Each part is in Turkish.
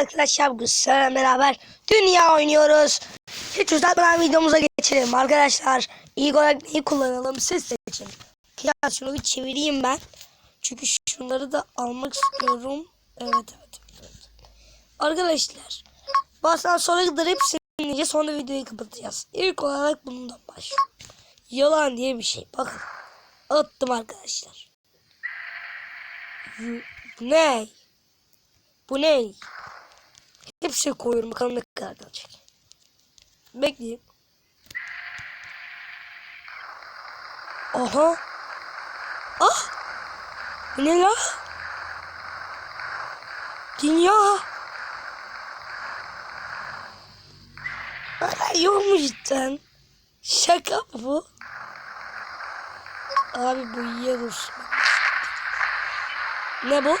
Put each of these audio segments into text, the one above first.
arkadaşlar bugün sizlerle beraber dünya oynuyoruz. Hiç uzatmadan videomuza geçelim arkadaşlar. İlk olarak neyi kullanalım siz seçin. Ya bir çevireyim ben. Çünkü şunları da almak istiyorum. Evet evet. evet. Arkadaşlar. Baştan sonra kadar hepsini dinleyeceğiz. Sonra videoyu kapatacağız. İlk olarak bundan başlıyorum. Yalan diye bir şey. Bakın. Attım arkadaşlar. Ne? Bu ne? Hepsini koyuyorum. Bakalım ne kadar kalacak. Bekleyin. Aha. Ah. Ne la? Dünya. Aa, Yok mu cidden? Şaka mı bu? Abi bu yiyoruz. Ne bu?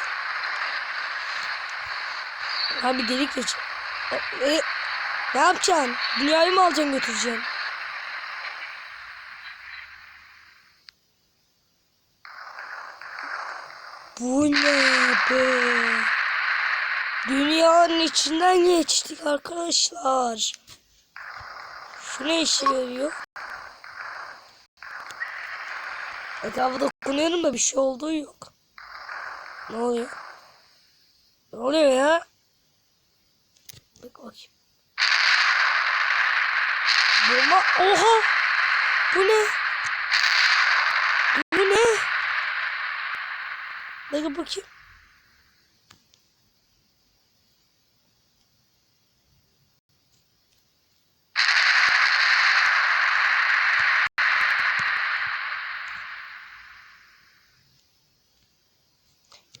Abi delik geç. E, e, ne yapacaksın? Dünyayı mı alacaksın götüreceksin? Bu ne be? Dünyanın içinden geçtik arkadaşlar. Şu ne işe yarıyor? Etrafı dokunuyorum da bir şey olduğu yok. Ne oluyor? Ne oluyor ya? Bak bakayım. Bomba. Oha! Bu ne? Bu ne? Bak bakayım.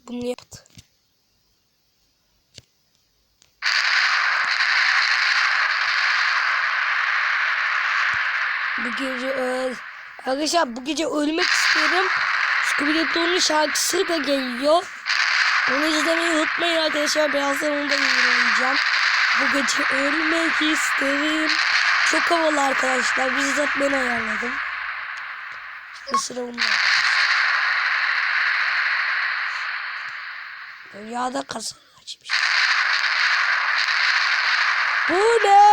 Bunu yaptı. Bu gece öl. Arkadaşlar bu gece ölmek istiyorum. Scooby-Doo'nun şarkısı da geliyor. Onu izlemeyi unutmayın arkadaşlar. Birazdan onu da izleyeceğim. Bu gece ölmek isterim. Çok havalı arkadaşlar. Bizzat ben ayarladım. Şimdi sıra bunda. Dünyada kasalar açmış. Bu ne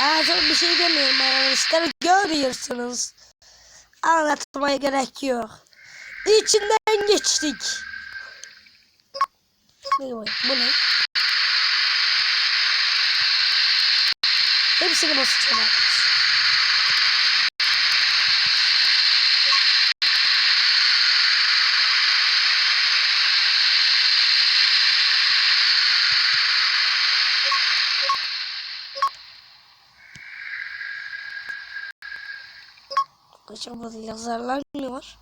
Ben çok bir şey demiyorum arkadaşlar. Görüyorsunuz. Anlatmaya gerek yok. İçinden geçtik. Ne bu? Bu ne? Hepsini basacağım Acaba yazarlar mı var?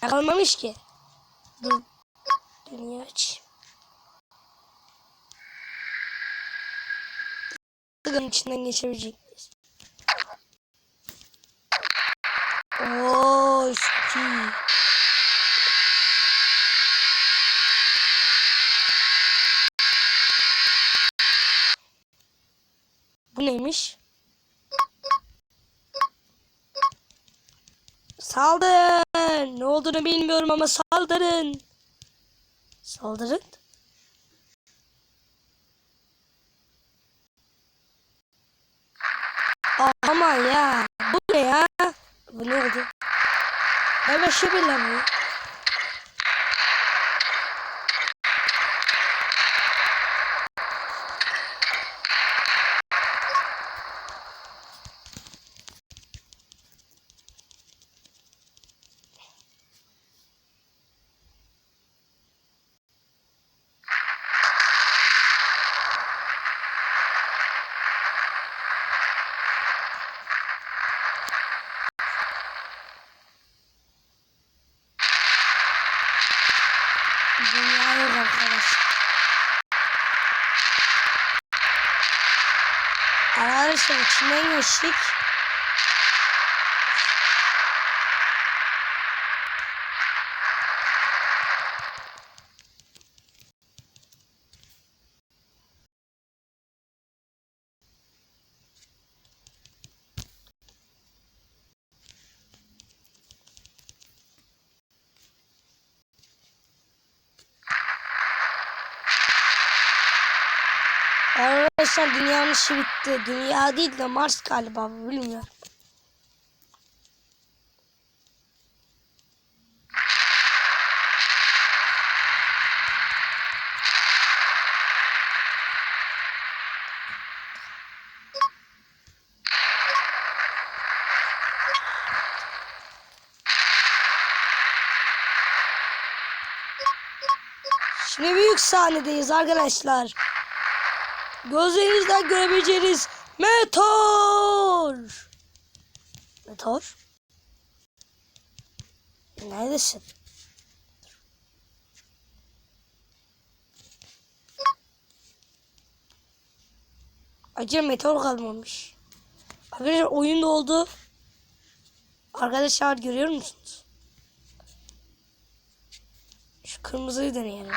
Kalmamış ki. Dur. Dünya aç. Tıkanın içinden geçebilecek miyiz? Oo, çok iyi. Bu neymiş? Saldırın. Ne olduğunu bilmiyorum ama saldırın. Saldırın. Ama ya. Bu ne ya? Bu ne oldu? Evet şu bile bu. Dünya yok arkadaş. Arkadaşlar içinden geçtik. Arkadaşlar dünyanın işi bitti. Dünya değil de Mars galiba bilmiyorum. Şimdi büyük sahnedeyiz arkadaşlar. Gözlerinizden görebileceğiniz meteor. Meteor? Neredesin? Acı meteor kalmamış. Arkadaşlar oyunda oldu. Arkadaşlar görüyor musunuz? Şu kırmızıyı deneyelim.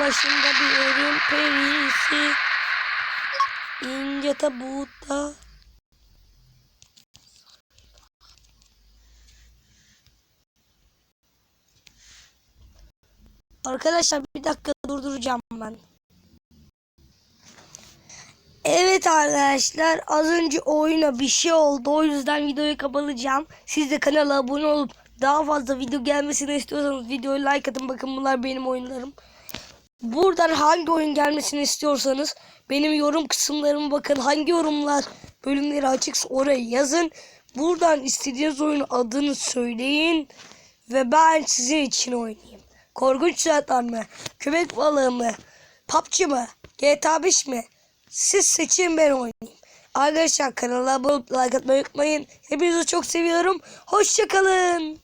Başında bir ölüm perisi ince tabutta Arkadaşlar bir dakika durduracağım ben. Evet arkadaşlar az önce oyuna bir şey oldu o yüzden videoyu kapatacağım. Siz de kanala abone olup daha fazla video gelmesini istiyorsanız videoyu like atın bakın bunlar benim oyunlarım. Buradan hangi oyun gelmesini istiyorsanız benim yorum kısımlarıma bakın hangi yorumlar bölümleri açıksa oraya yazın. Buradan istediğiniz oyunun adını söyleyin ve ben sizin için oynayayım. Korkunç Suatlar mı? Köpek balığı mı? PUBG mı? GTA 5 mi? Siz seçin ben oynayayım. Arkadaşlar kanala abone olup like atmayı unutmayın. Hepinizi çok seviyorum. Hoşçakalın.